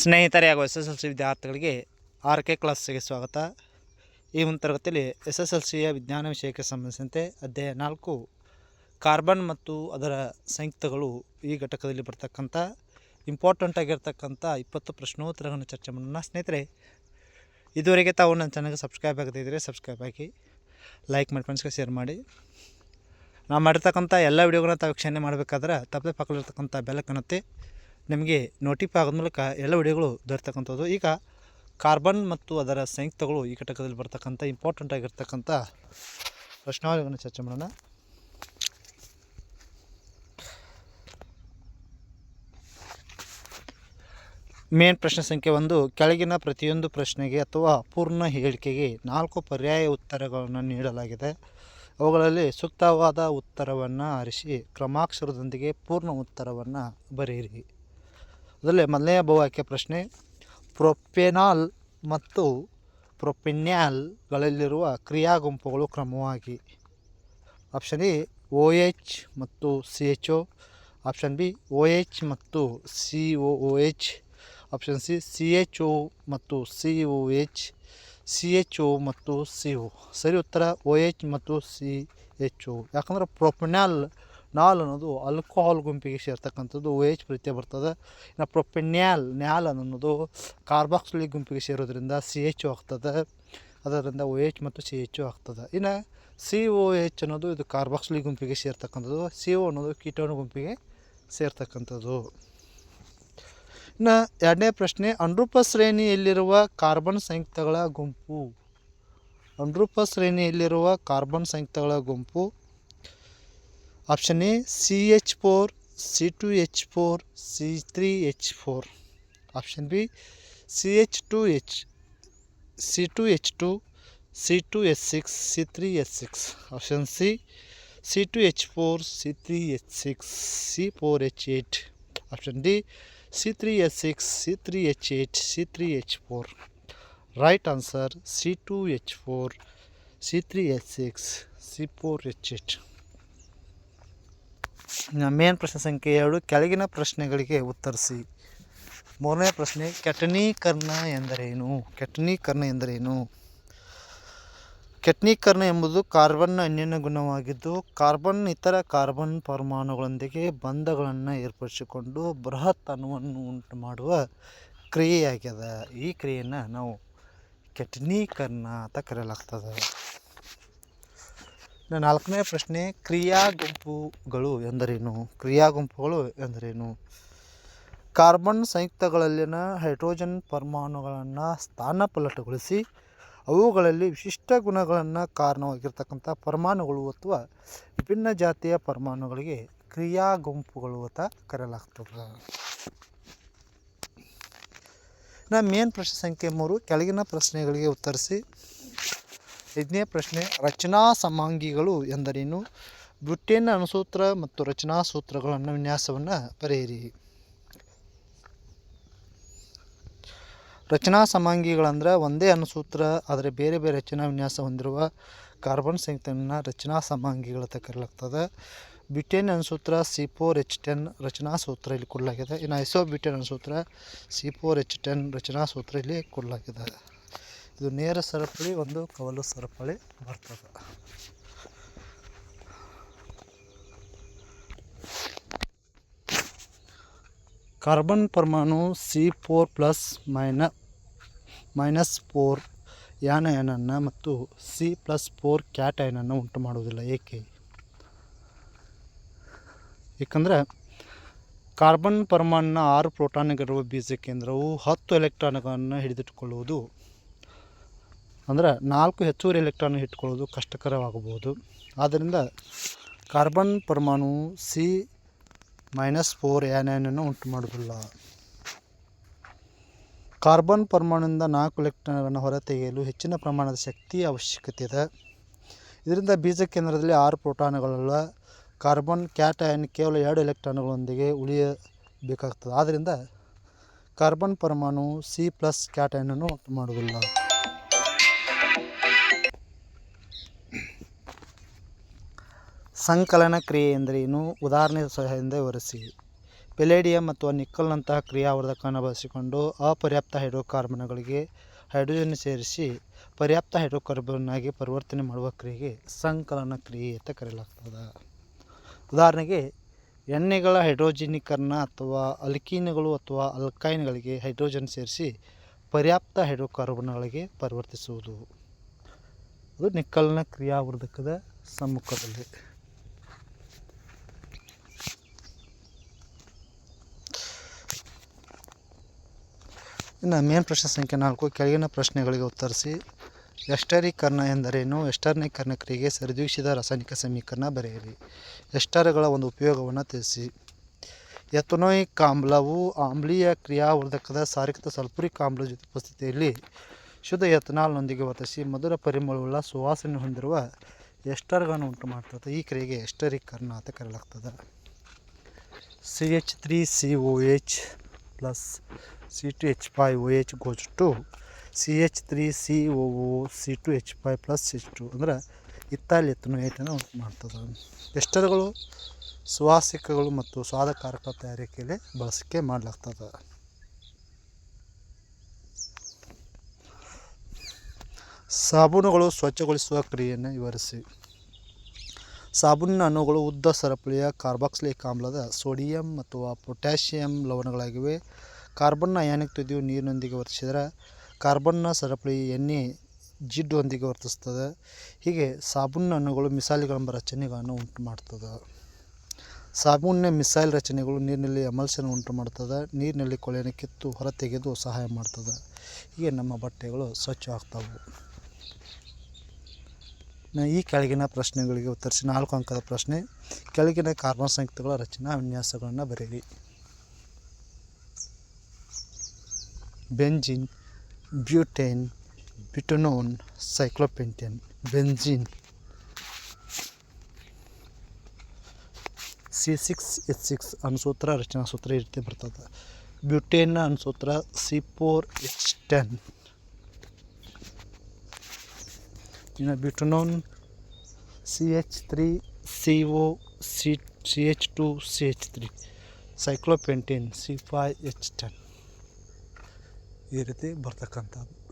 ಸ್ನೇಹಿತರೆ ಹಾಗೂ S S L C ವಿದ್ಯಾರ್ಥಿಗಳಿಗೆ ಆರ್ ಕೆ ಕ್ಲಾಸ್ಗೆ ಸ್ವಾಗತ. ಈ ಒಂದು ತರಗತಿಯಲ್ಲಿ ಎಸ್ ಎಸ್ ಎಲ್ ಸಿಯ ವಿಜ್ಞಾನ ವಿಷಯಕ್ಕೆ ಸಂಬಂಧಿಸಿದಂತೆ ಅಧ್ಯಾಯ ನಾಲ್ಕು, ಕಾರ್ಬನ್ ಮತ್ತು ಅದರ ಸಂಯುಕ್ತಗಳು ಈ ಘಟಕದಲ್ಲಿ ಬರ್ತಕ್ಕಂಥ ಇಂಪಾರ್ಟೆಂಟ್ ಆಗಿರ್ತಕ್ಕಂಥ ಇಪ್ಪತ್ತು ಪ್ರಶ್ನೋತ್ತರಗಳನ್ನು ಚರ್ಚೆ ಮಾಡೋಣ. ಸ್ನೇಹಿತರೆ, ಇದುವರೆಗೆ ತಾವು ನನ್ನ ಚಾನಲ್ಗೆ ಸಬ್ಸ್ಕ್ರೈಬ್ ಆಗದಿದ್ದರೆ ಸಬ್ಸ್ಕ್ರೈಬ್ ಆಗಿ, ಲೈಕ್ ಮಾಡಿ ಫ್ರೆಂಡ್ಸ್ಗೆ ಶೇರ್ ಮಾಡಿ. ನಾವು ಮಾಡಿರ್ತಕ್ಕಂಥ ಎಲ್ಲ ವಿಡಿಯೋಗಳನ್ನ ತಾವು ವೀಕ್ಷಣೆ ಮಾಡಬೇಕಾದ್ರೆ ತಪ್ಪದೆ ಪಕ್ಕದಲ್ಲಿರ್ತಕ್ಕಂಥ ಬೆಲ್ಲಕ್ಕನ್ನತ್ತೆ ನಿಮಗೆ ನೋಟಿಫೈ ಆಗೋದ ಮೂಲಕ ಎಲ್ಲ ವಿಡಿಯೋಗಳು ದೊರೆತಕ್ಕಂಥದ್ದು. ಈಗ ಕಾರ್ಬನ್ ಮತ್ತು ಅದರ ಸಂಯುಕ್ತಗಳು ಈ ಘಟಕದಲ್ಲಿ ಬರ್ತಕ್ಕಂಥ ಇಂಪಾರ್ಟೆಂಟ್ ಆಗಿರ್ತಕ್ಕಂಥ ಪ್ರಶ್ನಾವಳಿಗಳನ್ನು ಚರ್ಚೆ ಮಾಡೋಣ. ಮೇನ್ ಪ್ರಶ್ನೆ ಸಂಖ್ಯೆ ಒಂದು, ಕೆಳಗಿನ ಪ್ರತಿಯೊಂದು ಪ್ರಶ್ನೆಗೆ ಅಥವಾ ಪೂರ್ಣ ಹೇಳಿಕೆಗೆ ನಾಲ್ಕು ಪರ್ಯಾಯ ಉತ್ತರಗಳನ್ನು ನೀಡಲಾಗಿದೆ. ಅವುಗಳಲ್ಲಿ ಸೂಕ್ತವಾದ ಉತ್ತರವನ್ನು ಆರಿಸಿ, ಕ್ರಮಾಕ್ಷರದೊಂದಿಗೆ ಪೂರ್ಣ ಉತ್ತರವನ್ನು ಬರೆಯಿರಿ. ಅದರಲ್ಲಿ ಮೊದಲನೆಯ ಬಹುವಾಕ್ಯ ಪ್ರಶ್ನೆ, ಪ್ರೊಪೆನಾಲ್ ಮತ್ತು ಪ್ರೊಪೆನ್ಯಾಲ್ಗಳಲ್ಲಿರುವ ಕ್ರಿಯಾ ಗುಂಪುಗಳು ಕ್ರಮವಾಗಿ. ಆಪ್ಷನ್ ಎ ಓ ಎಚ್ ಮತ್ತು C H O. Option B O H ಮತ್ತು C O O H. Option C C H O ಮತ್ತು C O H. C H O ಮತ್ತು ಸಿ ಒ. ಸರಿ, ಉತ್ತರ ಓ ಎಚ್ ಮತ್ತು ಸಿ ಎಚ್ ಒ. ಯಾಕಂದ್ರೆ ಪ್ರೊಪೆನಾಲ್ ನಾಲ್ ಅನ್ನೋದು ಆಲ್ಕೋಹಾಲ್ ಗುಂಪಿಗೆ ಸೇರ್ತಕ್ಕಂಥದ್ದು ಓ ಎಚ್ ಪ್ರತ್ಯಯ ಬರ್ತದೆ. ಇನ್ನು ಪ್ರೊಪೆನ್ಯಾಲ್ ನ್ಯಾಲ್ ಅನ್ನೋದು ಕಾರ್ಬಾಕ್ಸಿಲಿಕ್ ಗುಂಪಿಗೆ ಸೇರೋದ್ರಿಂದ ಸಿ ಎಚ್ ಆಗ್ತದೆ. ಅದರಿಂದ ಓ ಎಚ್ ಮತ್ತು ಸಿ ಎಚ್ ಆಗ್ತದೆ. ಇನ್ನು ಸಿ ಓ ಎಚ್ ಅನ್ನೋದು ಇದು ಕಾರ್ಬಾಕ್ಸಿಲಿಕ್ ಗುಂಪಿಗೆ ಸೇರ್ತಕ್ಕಂಥದ್ದು. ಸಿ ಓ ಅನ್ನೋದು ಕೀಟಾಣು ಗುಂಪಿಗೆ ಸೇರ್ತಕ್ಕಂಥದ್ದು. ಇನ್ನು ಎರಡನೇ ಪ್ರಶ್ನೆ, ಅನುರೂಪ ಶ್ರೇಣಿಯಲ್ಲಿರುವ ಕಾರ್ಬನ್ ಸಂಯುಕ್ತಗಳ ಗುಂಪು. ಅನುರೂಪ ಶ್ರೇಣಿಯಲ್ಲಿರುವ ಕಾರ್ಬನ್ ಸಂಯುಕ್ತಗಳ ಗುಂಪು option A C H four C two H four C three H four option B C H two H C two H two C two H six C three H six option C C two H four C three H six C four H eight option D C three H six C three H eight C three H four right answer C two H four C three H six C four H eight main ಪ್ರಶ್ನೆ ಸಂಖ್ಯೆ ಎರಡು, ಕೆಳಗಿನ ಪ್ರಶ್ನೆಗಳಿಗೆ ಉತ್ತರಿಸಿ. ಮೂರನೇ ಪ್ರಶ್ನೆ, ಕೆಟನೀಕರಣ ಎಂದರೇನು? ಕೆಟನೀಕರಣ ಎಂದರೇನು? ಕೆಟ್ನೀಕರಣ ಎಂಬುದು ಕಾರ್ಬನ್ನ ಅನ್ಯನ ಗುಣವಾಗಿದ್ದು, ಕಾರ್ಬನ್ ಇತರ ಕಾರ್ಬನ್ ಪರಮಾಣುಗಳೊಂದಿಗೆ ಬಂಧಗಳನ್ನು ಏರ್ಪಡಿಸಿಕೊಂಡು ಬೃಹತ್ ಅಣುವನ್ನು ಉಂಟು ಮಾಡುವ ಕ್ರಿಯೆಯಾಗ್ಯದ. ಈ ಕ್ರಿಯೆಯನ್ನು ನಾವು ಕೆಟ್ನೀಕರಣ ಅಂತ ಕರೆಯಲಾಗ್ತದೆ. ನಾಲ್ಕನೇ ಪ್ರಶ್ನೆ, ಕ್ರಿಯಾ ಗುಂಪುಗಳು ಎಂದರೇನು? ಕ್ರಿಯಾ ಗುಂಪುಗಳು ಎಂದರೇನು? ಕಾರ್ಬನ್ ಸಂಯುಕ್ತಗಳಲ್ಲಿನ ಹೈಡ್ರೋಜನ್ ಪರಮಾಣುಗಳನ್ನು ಸ್ಥಾನಪಲ್ಲಟಗೊಳಿಸಿ, ಅವುಗಳಲ್ಲಿ ವಿಶಿಷ್ಟ ಗುಣಗಳನ್ನು ಕಾರಣವಾಗಿರ್ತಕ್ಕಂಥ ಪರಮಾಣುಗಳು ಅಥವಾ ವಿಭಿನ್ನ ಜಾತಿಯ ಪರಮಾಣುಗಳಿಗೆ ಕ್ರಿಯಾ ಗುಂಪುಗಳು ಅಂತ ಕರೆಯಲಾಗ್ತದೆ. ನಾ ಮೇನ್ ಪ್ರಶ್ನೆ ಸಂಖ್ಯೆ ಮೂರು, ಕೆಳಗಿನ ಪ್ರಶ್ನೆಗಳಿಗೆ ಉತ್ತರಿಸಿ. ಐದನೇ ಪ್ರಶ್ನೆ, ರಚನಾ ಸಮಾಂಗಿಗಳು ಎಂದರೇನು? ಬ್ರಿಟೇನ್ ಅಣುಸೂತ್ರ ಮತ್ತು ರಚನಾ ಸೂತ್ರಗಳನ್ನು ವಿನ್ಯಾಸವನ್ನು ಬರೆಯಿರಿ. ರಚನಾ ಸಮಾಂಗಿಗಳಂದ್ರೆ ಒಂದೇ ಅಣುಸೂತ್ರ, ಆದರೆ ಬೇರೆ ಬೇರೆ ರಚನಾ ವಿನ್ಯಾಸ ಹೊಂದಿರುವ ಕಾರ್ಬನ್ ಸಂಯುಕ್ತನ ರಚನಾ ಸಮಾಂಗಿಗಳು ಕರೆಯಲಾಗ್ತದೆ. ಬ್ಯೂಟೇನ್ ಅಣುಸೂತ್ರ, ಸಿ ಫೋರ್ ಎಚ್ ಟೆನ್ ರಚನಾ ಸೂತ್ರ ಇಲ್ಲಿ ಕೊಡಲಾಗಿದೆ. ಇನ್ನು ಐಸೋ ಬ್ಯೂಟೇನ್ ಅಣುಸೂತ್ರ, ಸಿ ಫೋರ್ ಎಚ್ ಟೆನ್ ರಚನಾ ಸೂತ್ರ ಇಲ್ಲಿ ಕೊಡಲಾಗಿದೆ. ಇದು ನೇರ ಸರಪಳಿ, ಒಂದು ಕವಲು ಸರಪಳಿ ಬರ್ತದೆ. ಕಾರ್ಬನ್ ಪರಮಾಣು ಸಿ ಫೋರ್ ಪ್ಲಸ್ ಮೈನ ಮೈನಸ್ ಫೋರ್ ಯಾನಯನನ್ನು ಮತ್ತು ಸಿ ಪ್ಲಸ್ ಫೋರ್ ಕ್ಯಾಟಯನನ್ನು ಉಂಟು ಮಾಡುವುದಿಲ್ಲ. ಏಕೆ? ಏಕೆಂದರೆ ಕಾರ್ಬನ್ ಪರಮಾಣಿನ ಆರು ಪ್ರೋಟಾನ್ಗಳಿರುವ ಬೀಜ ಕೇಂದ್ರವು ಹತ್ತು ಎಲೆಕ್ಟ್ರಾನ್ಗಳನ್ನು ಹಿಡಿದಿಟ್ಟುಕೊಳ್ಳುವುದು ಅಂದರೆ ನಾಲ್ಕು ಹೆಚ್ಚುವರಿ ಎಲೆಕ್ಟ್ರಾನ್ ಇಟ್ಕೊಳ್ಳೋದು ಕಷ್ಟಕರವಾಗಬಹುದು. ಆದ್ದರಿಂದ ಕಾರ್ಬನ್ ಪರಮಾಣು ಸಿ ಮೈನಸ್ ಫೋರ್ ಏನನ್ನು ಉಂಟು ಮಾಡುವುದಿಲ್ಲ. ಕಾರ್ಬನ್ ಪರಮಾಣುವಿಂದ ನಾಲ್ಕು ಎಲೆಕ್ಟ್ರಾನ್ಗಳನ್ನು ಹೊರತೆಗೆಯಲು ಹೆಚ್ಚಿನ ಪ್ರಮಾಣದ ಶಕ್ತಿ ಅವಶ್ಯಕತೆ ಇದೆ. ಇದರಿಂದ ಬೀಜ ಕೇಂದ್ರದಲ್ಲಿ ಆರು ಪ್ರೋಟಾನ್ಗಳಲ್ಲ ಕಾರ್ಬನ್ ಕ್ಯಾಟಯನ್ ಕೇವಲ ಎರಡು ಎಲೆಕ್ಟ್ರಾನ್ಗಳೊಂದಿಗೆ ಉಳಿಯಬೇಕಾಗ್ತದೆ. ಆದ್ದರಿಂದ ಕಾರ್ಬನ್ ಪರಮಾಣು ಸಿ ಪ್ಲಸ್ ಕ್ಯಾಟಯನನ್ನು ಉಂಟು ಮಾಡುವುದಿಲ್ಲ. ಸಂಕಲನ ಕ್ರಿಯೆ ಎಂದರೇನು ಉದಾಹರಣೆ ಸಹಾಯದಿಂದ ವಿವರಿಸಿ. ಪೆಲೇಡಿಯಂ ಅಥವಾ ನಿಕ್ಕಲ್ನಂತಹ ಕ್ರಿಯಾವರ್ಧಕವನ್ನು ಬಳಸಿಕೊಂಡು ಅಪರ್ಯಾಪ್ತ ಹೈಡ್ರೋಕಾರ್ಬನ್ಗಳಿಗೆ ಹೈಡ್ರೋಜನ್ ಸೇರಿಸಿ ಪರ್ಯಾಪ್ತ ಹೈಡ್ರೋಕಾರ್ಬನ್ ಆಗಿ ಪರಿವರ್ತನೆ ಮಾಡುವ ಕ್ರಿಯೆಗೆ ಸಂಕಲನ ಕ್ರಿಯೆ ಅಂತ ಕರೆಯಲಾಗ್ತದೆ. ಉದಾಹರಣೆಗೆ, ಎಣ್ಣೆಗಳ ಹೈಡ್ರೋಜನೀಕರಣ ಅಥವಾ ಅಲ್ಕೀನ್ಗಳು ಅಥವಾ ಅಲ್ಕೈನ್ಗಳಿಗೆ ಹೈಡ್ರೋಜನ್ ಸೇರಿಸಿ ಪರ್ಯಾಪ್ತ ಹೈಡ್ರೋಕಾರ್ಬನ್ಗಳಿಗೆ ಪರಿವರ್ತಿಸುವುದು. ಅದು ನಿಕ್ಕಲ್ನ ಕ್ರಿಯಾವರ್ಧಕದ ಸಮ್ಮುಖದಲ್ಲಿ. ಇನ್ನು ಮೇನ್ ಪ್ರಶ್ನೆ ಸಂಖ್ಯೆ ನಾಲ್ಕು ಕೆಳಗಿನ ಪ್ರಶ್ನೆಗಳಿಗೆ ಉತ್ತರಿಸಿ ಎಸ್ಟರೀಕರಣ ಎಂದರೇನು? ಎಸ್ಟರ್ನೀಕರಣಕ್ರಿಯೆಗೆ ಸರಿದೂಗಿಸಿದ ರಾಸಾಯನಿಕ ಸಮೀಕರಣ ಬರೆಯಿರಿ. ಎಸ್ಟರ್ಗಳ ಒಂದು ಉಪಯೋಗವನ್ನು ತಿಳಿಸಿ. ಎಥನೋಯಿಕ್ ಆಮ್ಲವು ಆಮ್ಲೀಯ ಕ್ರಿಯಾವರ್ಧಕದ ಸಾರಿಕತ ಸಲ್ಪುರಿಕ್ ಆಮ್ಲದ ಉಪಸ್ಥಿತಿಯಲ್ಲಿ ಶುದ್ಧ ಎಥನಾಲ್ನೊಂದಿಗೆ ವರ್ತಿಸಿ ಮಧುರ ಪರಿಮಳವುಳ್ಳ ಸುವಾಸನೆ ಹೊಂದಿರುವ ಎಸ್ಟರ್ಗಳನ್ನು ಉಂಟು ಮಾಡ್ತದೆ ಈ ಕ್ರಿಯೆಗೆ ಎಸ್ಟರೀಕರಣ ಅಂತ ಕರೆಯಲಾಗ್ತದೆ. C H three C O H plus C two H five O H goes to C H three C O O C two H five plus H two ಅಂದ್ರೆ ಇತ್ತಾಲಿ ಎತ್ತನ ಉಂಟು ಮಾಡ್ತದೆ. ಎಸ್ಟರ್ಗಳು ಸುವಾಸಿಕಗಳು ಮತ್ತು ಸ್ವಾದಕಾರಕ ತಯಾರಿಕೆಯಲ್ಲಿ ಬಳಸಿಕೆ ಮಾಡಲಾಗ್ತದೆ. ಸಾಬೂನುಗಳು ಸ್ವಚ್ಛಗೊಳಿಸುವ ಕ್ರಿಯೆಯನ್ನು ವಿವರಿಸಿ. ಸಾಬೂನಿನ ಅಣುಗಳು ಉದ್ದ ಸರಪಳಿಯ ಕಾರ್ಬಾಕ್ಸಿಲಿಕ್ ಆಮ್ಲದ ಸೋಡಿಯಂ ಅಥವಾ ಪೊಟ್ಯಾಷಿಯಂ ಲವಣಗಳಾಗಿವೆ. ಕಾರ್ಬನ್ನ ಅಯಾನಿಕ್ ತುದಿಯು ನೀರಿನೊಂದಿಗೆ ವರ್ತಿಸಿದರೆ ಕಾರ್ಬನ್ನ ಸರಪಳಿ ಎಣ್ಣೆ ಜಿಡ್ಡೊಂದಿಗೆ ವರ್ತಿಸ್ತದೆ. ಹೀಗೆ ಸಾಬೂನ್ ಅಣುಗಳು ಮಿಸಾಯಿಲ್ಗಳೆಂಬ ರಚನೆಗಳನ್ನು ಉಂಟು ಮಾಡ್ತದೆ. ಸಾಬೂನಿನ ಮಿಸೈಲ್ ರಚನೆಗಳು ನೀರಿನಲ್ಲಿ ಅಮಲ್ಸನ್ನು ಉಂಟು ಮಾಡ್ತದೆ. ನೀರಿನಲ್ಲಿ ಕೊಳೆಯನ್ನು ಕಿತ್ತು ಹೊರತೆಗೆದು ಸಹಾಯ ಮಾಡ್ತದೆ. ಹೀಗೆ ನಮ್ಮ ಬಟ್ಟೆಗಳು ಸ್ವಚ್ಛವಾಗ್ತವೆ ನ- ಈ ಕೆಳಗಿನ ಪ್ರಶ್ನೆಗಳಿಗೆ ಉತ್ತರಿಸಿ ನಾಲ್ಕು ಅಂಕದ ಪ್ರಶ್ನೆ, ಕೆಳಗಿನ ಕಾರ್ಬನ್ ಸಂಯುಕ್ತಗಳ ರಚನಾ ವಿನ್ಯಾಸಗಳನ್ನು ಬರೆಯಿರಿ. Benzene, butane butanone cyclopentane, benzene. C six H six ಅನುಸೂತ್ರ, ರಚನಾ ಸೂತ್ರ ಈ ರೀತಿ ಬರ್ತದೆ. ಬ್ಯೂಟೇನ್ನ ಅನುಸೂತ್ರ, ಸಿ ಫೋರ್ ಎಚ್ ಟೆನ್. ಇನ್ನು butanone, C H three, C O, C C H two, C H three. Cyclopentane, C five H ten. ಈ ರೀತಿ ಬರ್ತಕ್ಕಂಥದ್ದು.